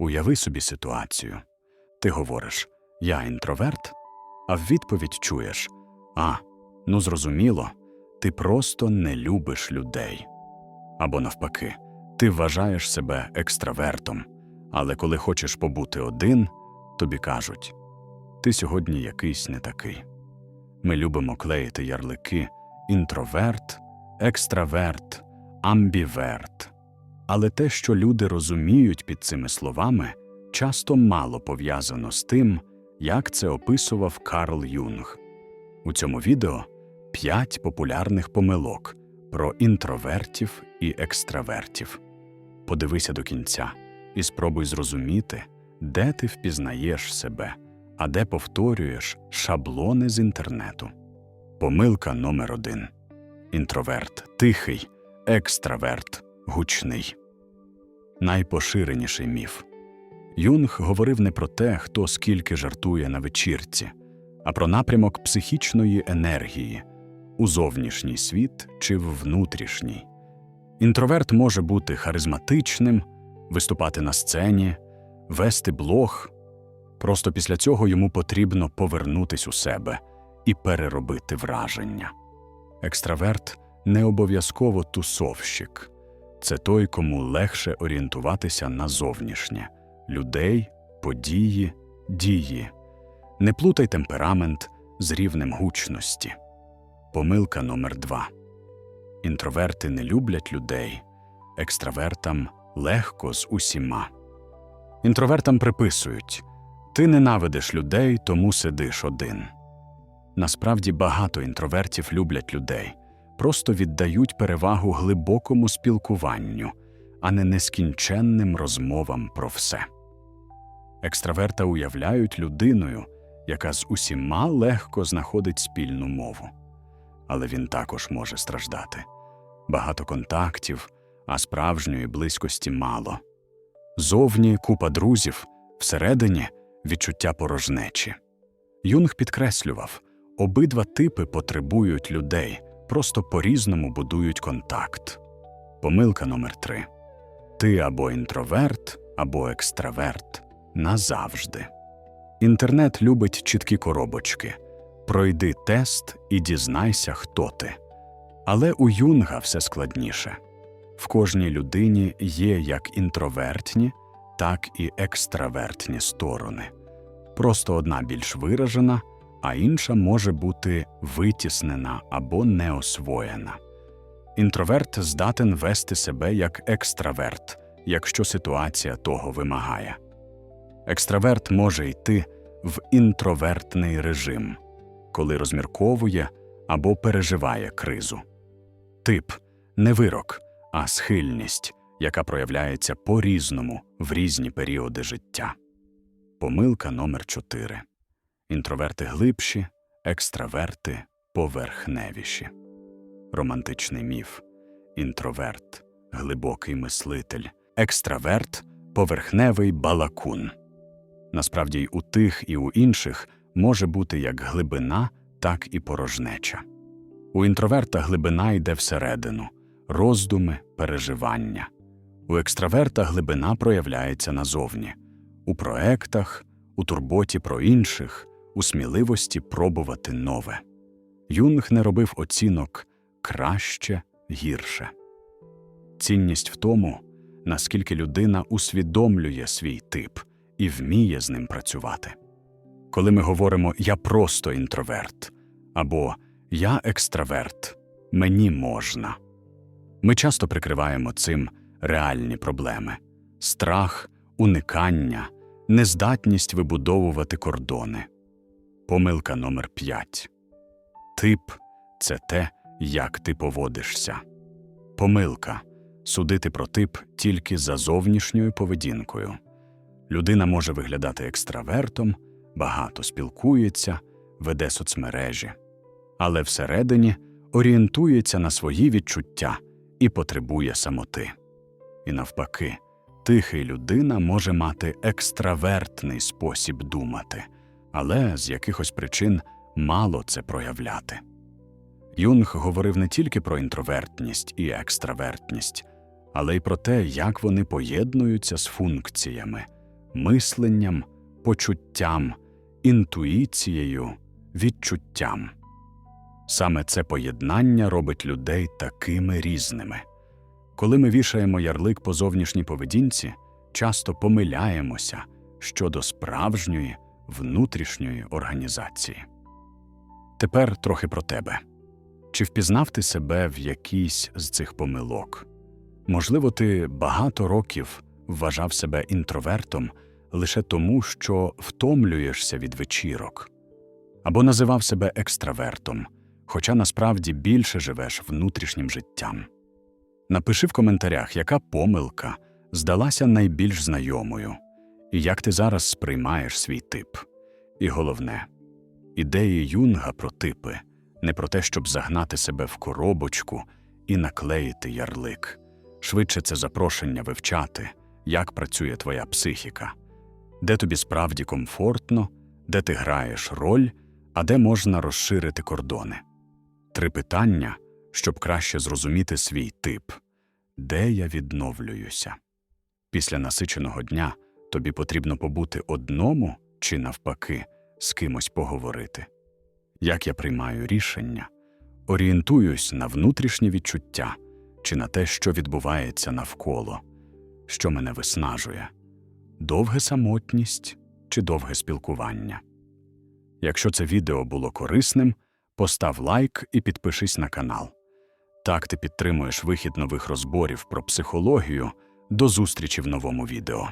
Уяви собі ситуацію. Ти говориш Я інтроверт, а в відповідь чуєш А, ну зрозуміло, ти просто не любиш людей. Або навпаки, ти вважаєш себе екстравертом, але коли хочеш побути один, тобі кажуть Ти сьогодні якийсь не такий. Ми любимо клеїти ярлики інтроверт, екстраверт, амбіверт. Але те, що люди розуміють під цими словами, часто мало пов'язано з тим, як це описував Карл Юнг. У цьому відео п'ять популярних помилок про інтровертів і екстравертів. Подивися до кінця і спробуй зрозуміти, де ти впізнаєш себе, а де повторюєш шаблони з інтернету. Помилка номер один: інтроверт тихий, екстраверт гучний. Найпоширеніший міф. Юнг говорив не про те, хто скільки жартує на вечірці, а про напрямок психічної енергії у зовнішній світ чи в внутрішній. Інтроверт може бути харизматичним, виступати на сцені, вести блог. Просто після цього йому потрібно повернутись у себе і переробити враження. Екстраверт не обов'язково тусовщик. Це той, кому легше орієнтуватися на зовнішнє людей, події, дії. Не плутай темперамент з рівнем гучності. Помилка номер два. Інтроверти не люблять людей, екстравертам легко з усіма. Інтровертам приписують ти ненавидиш людей, тому сидиш один. Насправді багато інтровертів люблять людей, просто віддають перевагу глибокому спілкуванню, а не нескінченним розмовам про все. Екстраверта уявляють людиною, яка з усіма легко знаходить спільну мову. Але він також може страждати. Багато контактів, а справжньої близькості мало. Зовні купа друзів, всередині відчуття порожнечі. Юнг підкреслював обидва типи потребують людей, просто по-різному будують контакт. Помилка номер три ти або інтроверт, або екстраверт назавжди. Інтернет любить чіткі коробочки. Пройди тест і дізнайся, хто ти. Але у Юнга все складніше. В кожній людині є як інтровертні, так і екстравертні сторони. Просто одна більш виражена, а інша може бути витіснена або неосвоєна. Інтроверт здатен вести себе як екстраверт, якщо ситуація того вимагає. Екстраверт може йти в інтровертний режим, коли розмірковує або переживає кризу. Тип не вирок, а схильність, яка проявляється по-різному в різні періоди життя. Помилка номер 4 інтроверти глибші, екстраверти поверхневіші. Романтичний міф, інтроверт, глибокий мислитель, екстраверт поверхневий балакун. Насправді й у тих, і у інших може бути як глибина, так і порожнеча. У інтроверта глибина йде всередину, роздуми, переживання. У екстраверта глибина проявляється назовні, у проектах, у турботі про інших, у сміливості пробувати нове. Юнг не робив оцінок краще, гірше. Цінність в тому, наскільки людина усвідомлює свій тип і вміє з ним працювати. Коли ми говоримо Я просто інтроверт або Я екстраверт, мені можна. Ми часто прикриваємо цим реальні проблеми страх, уникання, нездатність вибудовувати кордони. Помилка номер 5 Тип це те, як ти поводишся. Помилка судити про тип тільки за зовнішньою поведінкою. Людина може виглядати екстравертом, багато спілкується, веде соцмережі, але всередині орієнтується на свої відчуття і потребує самоти. І навпаки, тихий людина може мати екстравертний спосіб думати, але з якихось причин мало це проявляти. Юнг говорив не тільки про інтровертність і екстравертність, але й про те, як вони поєднуються з функціями мисленням, почуттям, інтуїцією, відчуттям. Саме це поєднання робить людей такими різними. Коли ми вішаємо ярлик по зовнішній поведінці, часто помиляємося щодо справжньої внутрішньої організації. Тепер трохи про тебе. Чи впізнав ти себе в якійсь з цих помилок? Можливо, ти багато років вважав себе інтровертом лише тому, що втомлюєшся від вечірок, або називав себе екстравертом, хоча насправді більше живеш внутрішнім життям. Напиши в коментарях, яка помилка здалася найбільш знайомою, як ти зараз сприймаєш свій тип. І головне, ідеї Юнга про типи не про те, щоб загнати себе в коробочку і наклеїти ярлик. Швидше це запрошення вивчати, як працює твоя психіка, де тобі справді комфортно, де ти граєш роль, а де можна розширити кордони. Три питання, щоб краще зрозуміти свій тип, де я відновлююся. Після насиченого дня тобі потрібно побути одному чи, навпаки, з кимось поговорити. Як я приймаю рішення, орієнтуюсь на внутрішні відчуття чи на те, що відбувається навколо, що мене виснажує, довге самотність чи довге спілкування. Якщо це відео було корисним, постав лайк і підпишись на канал. Так ти підтримуєш вихід нових розборів про психологію. До зустрічі в новому відео.